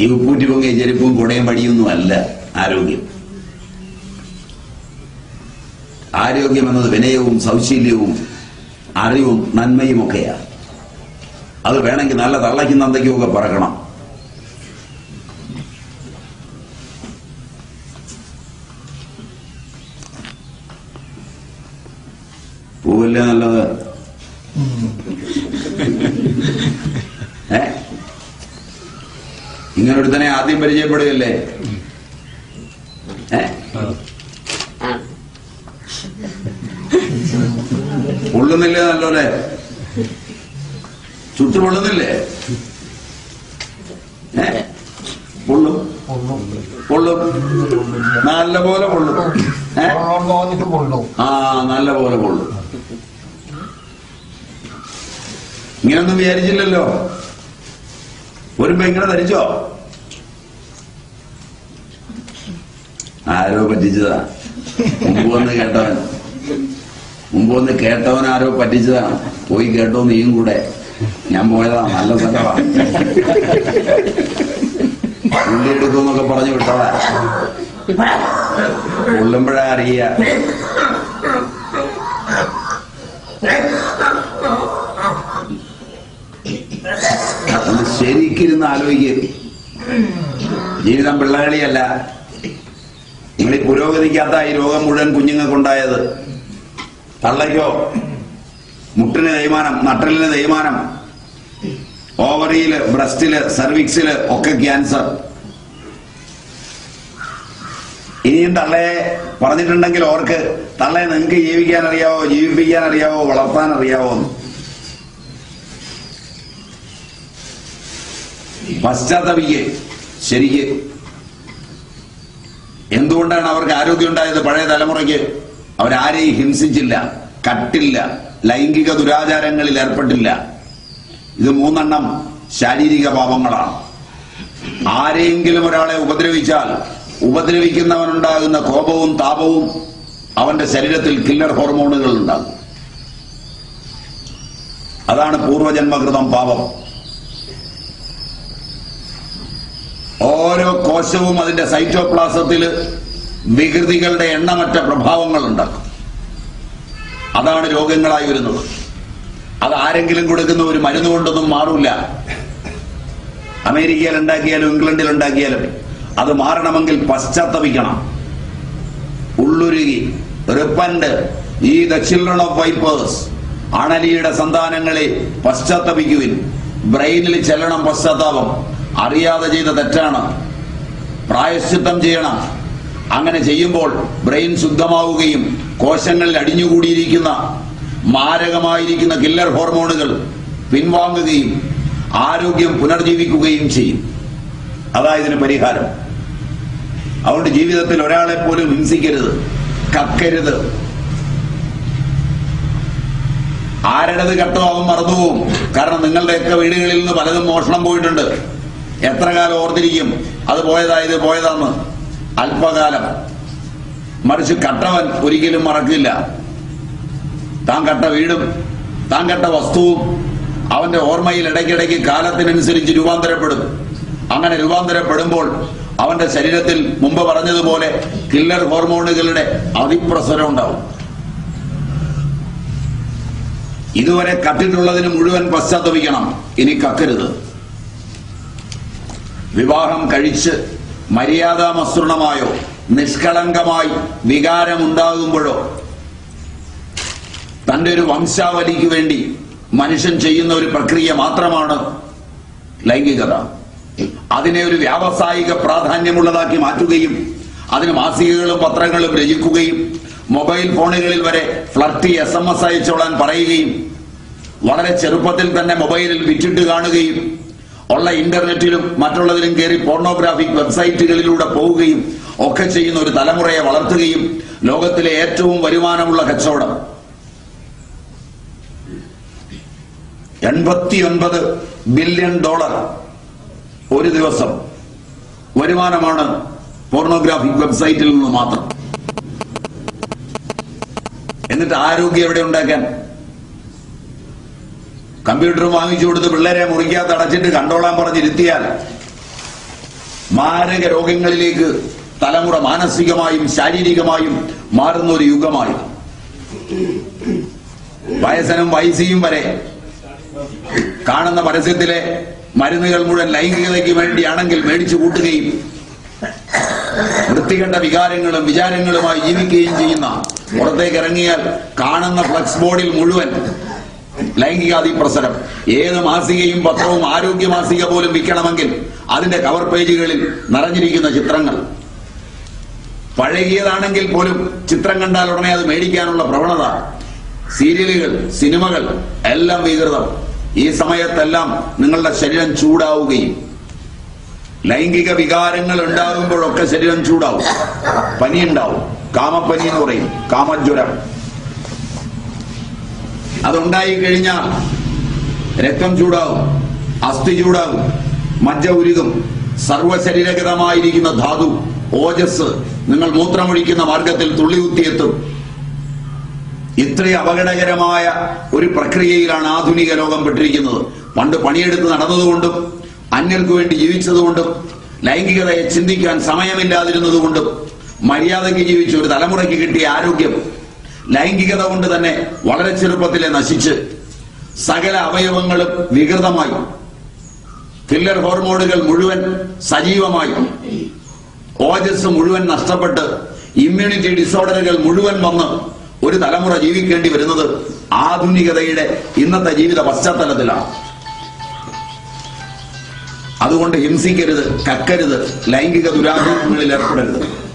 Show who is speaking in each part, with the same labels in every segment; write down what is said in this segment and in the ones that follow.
Speaker 1: ഈ ഉപ്പൂറ്റി പൊങ്ങി ചെരുപ്പും കുടയും പടിയൊന്നും അല്ല ആരോഗ്യം. ആരോഗ്യം എന്നത് വിനയവും സൗശീല്യവും അറിവും നന്മയും ഒക്കെയാണ് അത് വേണമെങ്കിൽ നല്ല തള്ളയ്ക്കും നന്ദയ്ക്കും ഒക്കെ പറക്കണം. പൂവല്ലേ നല്ലത് ഏ ഇങ്ങനൊരുത്തനെ ആദ്യം പരിചയപ്പെടുകയല്ലേ? ഉള്ളുന്നില്ലേ നല്ലോലെ ചുട്ടു പൊള്ളുന്നില്ലേ പൊള്ളും നല്ല പോലെ പൊള്ളും ആ നല്ല പോലെ പൊള്ളും ഇങ്ങനൊന്നും വിചാരിച്ചില്ലല്ലോ. വരുമ്പോ ഇങ്ങനെ ധരിച്ചോ? ആരോ പറ്റിച്ചതാ. മുമ്പ് വന്ന് കേട്ടവൻ. മുമ്പ് വന്ന് കേട്ടവൻ ആരോ പറ്റിച്ചതാ. പോയി കേട്ടോ നീയും കൂടെ. ഞാൻ പോയതാ. നല്ല സ്ഥലമാ ഉള്ളി എടുക്കുമെന്നൊക്കെ പറഞ്ഞു വിട്ടതാ. ഉള്ളുമ്പോഴാ അറിയ. ശരിക്കിരുന്ന് ആലോചിക്കരുത് ജീവിതം പിള്ളകളിയല്ല നിങ്ങൾ ഈ പുരോഗതിക്കാത്ത ഈ രോഗം മുഴുവൻ കുഞ്ഞുങ്ങൾക്കുണ്ടായത്. തള്ളയ്ക്കോ? മുട്ടിന് തേയ്മാനം നട്ടലിന് തേയ്മാനം ഓവറിയിൽ ബ്രസ്റ്റിൽ സർവിക്സിൽ ഒക്കെ ക്യാൻസർ. ഇനിയും തള്ളയെ പറഞ്ഞിട്ടുണ്ടെങ്കിൽ ഓർക്ക് തള്ളയെ നിങ്ങൾക്ക് ജീവിക്കാൻ അറിയാവോ ജീവിപ്പിക്കാൻ അറിയാവോ വളർത്താൻ അറിയാവോ പശ്ചാത്തപിക്ക് ശരിക്ക് എന്തുകൊണ്ടാണ് അവർക്ക് ആരോഗ്യം ഉണ്ടായത് പഴയ തലമുറയ്ക്ക്? അവരാരെയും ഹിംസിച്ചില്ല കട്ടില്ല ലൈംഗിക ദുരാചാരങ്ങളിൽ ഏർപ്പെട്ടില്ല. ഇത് മൂന്നെണ്ണം ശാരീരിക പാപങ്ങളാണ്. ആരെങ്കിലും ഒരാളെ ഉപദ്രവിച്ചാൽ ഉപദ്രവിക്കുന്നവനുണ്ടാകുന്ന കോപവും താപവും അവന്റെ ശരീരത്തിൽ കില്ലർ ഹോർമോണുകൾ ഉണ്ടാകും. അതാണ് പൂർവജന്മകൃതം പാപം. ഓരോ കോശവും അതിന്റെ സൈറ്റോപ്ലാസത്തിൽ വികൃതികളുടെ എണ്ണമറ്റ പ്രഭാവങ്ങൾ ഉണ്ടാക്കും. അതാണ് രോഗങ്ങളായി വരുന്നത്. അത് ആരെങ്കിലും കൊടുക്കുന്ന ഒരു മരുന്ന് കൊണ്ടൊന്നും മാറില്ല അമേരിക്കയിൽ ഉണ്ടാക്കിയാലും ഇംഗ്ലണ്ടിൽ ഉണ്ടാക്കിയാലും അത് മാറണമെങ്കിൽ പശ്ചാത്തപിക്കണം. ഉള്ളുരുകി റിപ്പന്റ് ഈ ദ ചിൽഡ്രൻ ഓഫ് വൈപ്പേഴ്സ് അണലിയുടെ സന്താനങ്ങളെ പശ്ചാത്തപിക്കുവിൻ. ബ്രെയിനിൽ ചെല്ലണം പശ്ചാത്താപം. അറിയാതെ ചെയ്ത തെറ്റാണ്. പ്രായശ്ചിത്തം ചെയ്യണം. അങ്ങനെ ചെയ്യുമ്പോൾ ബ്രെയിൻ ശുദ്ധമാവുകയും കോശങ്ങളിൽ അടിഞ്ഞുകൂടിയിരിക്കുന്ന മാരകമായിരിക്കുന്ന കില്ലർ ഹോർമോണുകൾ പിൻവാങ്ങുകയും ആരോഗ്യം പുനർജീവിക്കുകയും ചെയ്യും. അതാ ഇതിന് പരിഹാരം. അതുകൊണ്ട് ജീവിതത്തിൽ ഒരാളെ പോലും ഹിംസിക്കരുത് കക്കരുത്. ആരുടേത് കട്ടോ മറന്നുപോകും. കാരണം നിങ്ങളുടെയൊക്കെ വീടുകളിൽ നിന്ന് പലതും മോഷണം പോയിട്ടുണ്ട്. എത്ര കാലം ഓർത്തിരിക്കും? അത് പോയതാ ഇത് പോയതാന്ന്. അല്പകാലം. മറിച്ച് കട്ടവൻ ഒരിക്കലും മറക്കില്ല. താൻ കട്ട വീടും താൻ കട്ട വസ്തുവും അവന്റെ ഓർമ്മയിൽ ഇടയ്ക്കിടയ്ക്ക് കാലത്തിനനുസരിച്ച് രൂപാന്തരപ്പെടും. അങ്ങനെ രൂപാന്തരപ്പെടുമ്പോൾ അവന്റെ ശരീരത്തിൽ മുമ്പ് പറഞ്ഞതുപോലെ കില്ലർ ഹോർമോണുകളുടെ അതിപ്രസരം ഉണ്ടാവും. ഇതുവരെ കട്ടിട്ടുള്ളതിന് മുഴുവൻ പശ്ചാത്തപിക്കണം. ഇനി കക്കരുത്. വിവാഹം കഴിച്ച് മര്യാദാമസൃണമായോ നിഷ്കളങ്കമായി വികാരമുണ്ടാകുമ്പോഴോ? തന്റെ ഒരു വംശാവലിക്ക് വേണ്ടി മനുഷ്യൻ ചെയ്യുന്ന ഒരു പ്രക്രിയ മാത്രമാണ് ലൈംഗികത. അതിനെ ഒരു വ്യാവസായിക പ്രാധാന്യമുള്ളതാക്കി മാറ്റുകയും അതിന് മാസികകളും പത്രങ്ങളും രചിക്കുകയും മൊബൈൽ ഫോണുകളിൽ വരെ ഫ്ലർട്ടി എസ് എം എസ് അയച്ചോളാൻ പറയുകയും വളരെ ചെറുപ്പത്തിൽ തന്നെ മൊബൈലിൽ വിറ്റിട്ട് കാണുകയും ഉള്ള ഇന്റർനെറ്റിലും മറ്റുള്ളതിലും കയറി പോർണോഗ്രാഫിക് വെബ്സൈറ്റുകളിലൂടെ പോവുകയും ഒക്കെ ചെയ്യുന്ന ഒരു തലമുറയെ വളർത്തുകയും ലോകത്തിലെ ഏറ്റവും വരുമാനമുള്ള കച്ചവടം. എൺപത്തിയൊൻപത് ബില്യൺ ഡോളർ ഒരു ദിവസം വരുമാനമാണ് പോർണോഗ്രാഫിക് വെബ്സൈറ്റിൽ നിന്ന് മാത്രം. എന്നിട്ട് ആരോഗ്യം എവിടെ ഉണ്ടാക്കാൻ? കമ്പ്യൂട്ടറും വാങ്ങിച്ചു കൊടുത്ത് പിള്ളേരെ മുറിക്കാത്ത അടച്ചിട്ട് കണ്ടോളാൻ പറഞ്ഞിരുത്തിയാൽ മാരക രോഗങ്ങളിലേക്ക് തലമുറ മാനസികമായും ശാരീരികമായും മാറുന്ന ഒരു യുഗമായി. വയസ്സനും വയസ്സിയും വരെ കാണുന്ന പരസ്യത്തിലെ മരുന്നുകൾ മുഴുവൻ ലൈംഗികതയ്ക്ക് വേണ്ടിയാണെങ്കിൽ മേടിച്ചു കൂട്ടുകയും വൃത്തികെട്ട വികാരങ്ങളും വിചാരങ്ങളുമായി ജീവിക്കുകയും ചെയ്യുന്ന പുറത്തേക്ക് ഇറങ്ങിയാൽ കാണുന്ന ഫ്ലക്സ് ബോർഡിൽ മുഴുവൻ ലൈംഗികാതിപ്രസരം. ഏത് മാസികയും പത്രവും ആരോഗ്യ മാസിക പോലും വിൽക്കണമെങ്കിൽ അതിന്റെ കവർ പേജുകളിൽ നിറഞ്ഞിരിക്കുന്ന ചിത്രങ്ങൾ. പഴകിയതാണെങ്കിൽ പോലും ചിത്രം കണ്ടാൽ ഉടനെ അത് മേടിക്കാനുള്ള പ്രവണത. സീരിയലുകൾ സിനിമകൾ എല്ലാം വികൃതം. ഈ സമയത്തെല്ലാം നിങ്ങളുടെ ശരീരം ചൂടാവുകയും ലൈംഗിക വികാരങ്ങൾ ഉണ്ടാകുമ്പോഴൊക്കെ ശരീരം ചൂടാവും. പനി ഉണ്ടാവും കാമപ്പനി എന്ന് പറയും. കാമജ്വരം. അതുണ്ടായി കഴിഞ്ഞാൽ രക്തം ചൂടാവും അസ്ഥി ചൂടാവും മജ്ജ ഉരുകും സർവശരീരഗതമായിരിക്കുന്ന ധാതു ഓജസ് നിങ്ങൾ മൂത്രമൊഴിക്കുന്ന മാർഗത്തിൽ തുള്ളികുത്തിയെത്തും. ഇത്രയും അപകടകരമായ ഒരു പ്രക്രിയയിലാണ് ആധുനിക ലോകം പെട്ടിരിക്കുന്നത്. പണ്ട് പണിയെടുത്ത് നടന്നതുകൊണ്ടും അന്യർക്ക് വേണ്ടി ജീവിച്ചതുകൊണ്ടും ലൈംഗികതയെ ചിന്തിക്കാൻ സമയമില്ലാതിരുന്നതുകൊണ്ടും മര്യാദയ്ക്ക് ജീവിച്ച ഒരു തലമുറയ്ക്ക് കിട്ടിയ ആരോഗ്യം ലൈംഗികത കൊണ്ട് തന്നെ വളരെ ചെറുപ്പത്തിലെ നശിച്ച് സകല അവയവങ്ങളും വികൃതമായി. കില്ലർ ഹോർമോണുകൾ മുഴുവൻ സജീവമായി. ഓജസ് മുഴുവൻ നഷ്ടപ്പെട്ട് ഇമ്മ്യൂണിറ്റി ഡിസോർഡറുകൾ മുഴുവൻ വന്ന് ഒരു തലമുറ ജീവിക്കേണ്ടി വരുന്നത് ആധുനികതയുടെ ഇന്നത്തെ ജീവിത പശ്ചാത്തലത്തിലാണ്. അതുകൊണ്ട് ഹിംസിക്കരുത് കക്കരുത് ലൈംഗിക ദുരാഗ്രഹങ്ങളിൽ ഏർപ്പെടരുത്.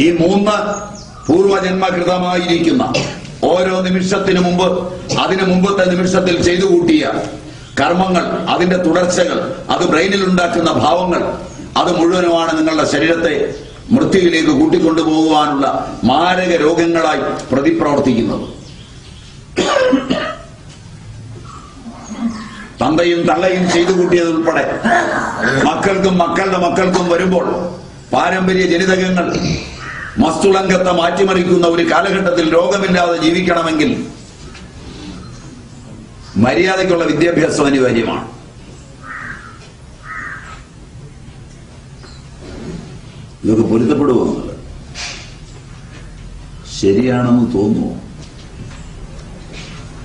Speaker 1: ഈ മൂന്ന് പൂർവജന്മകൃതമായിരിക്കുന്ന ഓരോ നിമിഷത്തിനു മുമ്പ് അതിനു മുമ്പത്തെ നിമിഷത്തിൽ ചെയ്തു കൂട്ടിയ കർമ്മങ്ങൾ അതിന്റെ തുടർച്ചകൾ അത് ബ്രെയിനിൽ ഉണ്ടാക്കുന്ന ഭാവങ്ങൾ അത് മുഴുവനുമാണ് നിങ്ങളുടെ ശരീരത്തെ മൃത്യുവിലേക്ക് കൂട്ടിക്കൊണ്ടുപോകുവാനുള്ള മാരക രോഗങ്ങളായി പ്രതിപ്രവർത്തിക്കുന്നത്. തന്തയും തള്ളയും ചെയ്തു കൂട്ടിയത് ഉൾപ്പെടെ മക്കൾക്കും മക്കളുടെ മക്കൾക്കും വരുമ്പോൾ പാരമ്പര്യ ജനിതകങ്ങൾ മസ്തുളങ്കത്തെ മാറ്റിമറിക്കുന്ന ഒരു കാലഘട്ടത്തിൽ രോഗമില്ലാതെ ജീവിക്കണമെങ്കിൽ മര്യാദയ്ക്കുള്ള വിദ്യാഭ്യാസം അനിവാര്യമാണ്. ഇതൊക്കെ പൊരുത്തപ്പെടുമോ എന്നുള്ളത് ശരിയാണെന്ന് തോന്നുമോ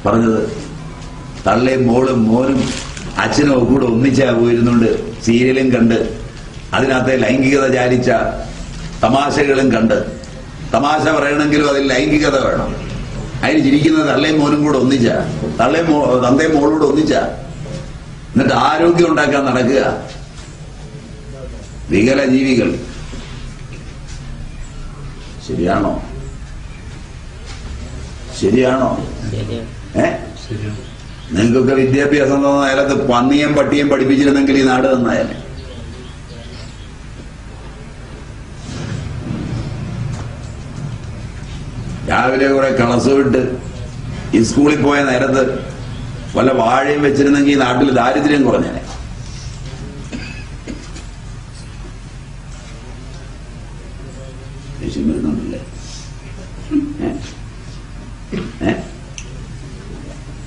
Speaker 1: പറഞ്ഞത് തള്ളയും മോളും മോനും അച്ഛനും ഒക്കെ കൂടെ ഒന്നിച്ചാ പോയിരുന്നുണ്ട് സീരിയലും കണ്ട് അതിനകത്തെ ലൈംഗികത ചാലിച്ച തമാശകളും കണ്ട്. തമാശ പറയണമെങ്കിലും അതിൽ ലൈംഗികത വേണം. അതിന് ചിരിക്കുന്ന തള്ളയും മോനും കൂടെ ഒന്നിച്ച. തള്ളയും മോ തന്തയും മോളും കൂടെ ഒന്നിച്ച. എന്നിട്ട് ആരോഗ്യം ഉണ്ടാക്കാൻ നടക്കുക. വികല ജീവികൾ ശരിയാണോ? ശരിയാണോ. ഏ? നിങ്ങൾക്കൊക്കെ വിദ്യാഭ്യാസം തന്ന നേരത്ത് പന്നിയും പട്ടിയും പഠിപ്പിച്ചിരുന്നെങ്കിൽ ഈ നാട് നന്നായാലേ രാവിലെ കുറെ കളസ് വിട്ട് ഈ സ്കൂളിൽ പോയ നേരത്ത് വല്ല വാഴയും വെച്ചിരുന്നെങ്കിൽ ഈ നാട്ടിൽ ദാരിദ്ര്യം കുറഞ്ഞേനെ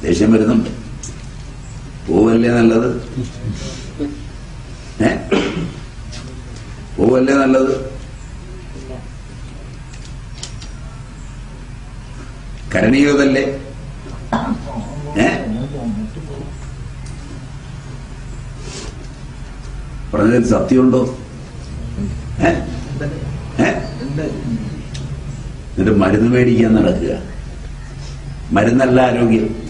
Speaker 1: ദേഷ്യം വരുന്നുണ്ട്. പോവല്ലേ നല്ലത്? ഏ? പോവല്ലേ നല്ലത്? കരണീയതല്ലേ ഏ? പറഞ്ഞതിൽ സത്യമുണ്ടോ? എന്നിട്ട് മരുന്ന് മേടിക്കാൻ നടക്കുക. മരുന്നല്ല ആരോഗ്യം.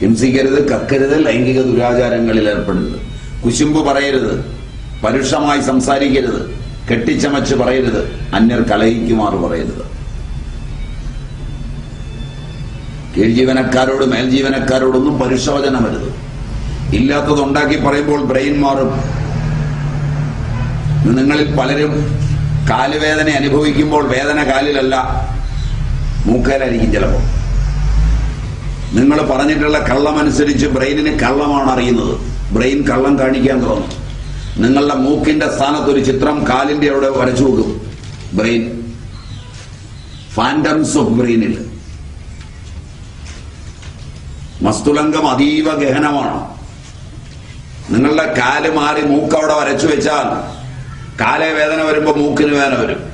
Speaker 1: ഹിംസിക്കരുത് കക്കരുത് ലൈംഗിക ദുരാചാരങ്ങളിൽ ഏർപ്പെടരുത്. കുശുമ്പ് പറയരുത് പരുഷമായി സംസാരിക്കരുത് കെട്ടിച്ചമച്ച് പറയരുത് അന്യർ കലഹിക്കുമാർ പറയരുത്. കീഴ്ജീവനക്കാരോട് മേൽജീവനക്കാരോടൊന്നും പരിശോധന വരുത്. ഇല്ലാത്തത് ഉണ്ടാക്കി പറയുമ്പോൾ ബ്രെയിൻ മാറും. നിങ്ങളിൽ പലരും കാലുവേദന അനുഭവിക്കുമ്പോൾ വേദന കാലിലല്ല മൂക്കാലായിരിക്കും ചിലപ്പോൾ. നിങ്ങൾ പറഞ്ഞിട്ടുള്ള കള്ളമനുസരിച്ച് ബ്രെയിനിന് കള്ളമാണ് അറിയുന്നത്. ബ്രെയിൻ കള്ളം കാണിക്കാൻ തോന്നും. നിങ്ങളുടെ മൂക്കിന്റെ സ്ഥാനത്ത് ഒരു ചിത്രം കാലിന്റെ അവിടെ വരച്ചു വെക്കും. ബ്രെയിൻ. ഫാൻഡംസ് ഓഫ് ബ്രെയിനിൽ. മസ്തുലംഗം അതീവ ഗഹനമാണ്. നിങ്ങളുടെ കാൽ മാറി മൂക്കവിടെ വരച്ചു വെച്ചാൽ കാലേ വേദന വരുമ്പോൾ മൂക്കിന് വേദന വരും.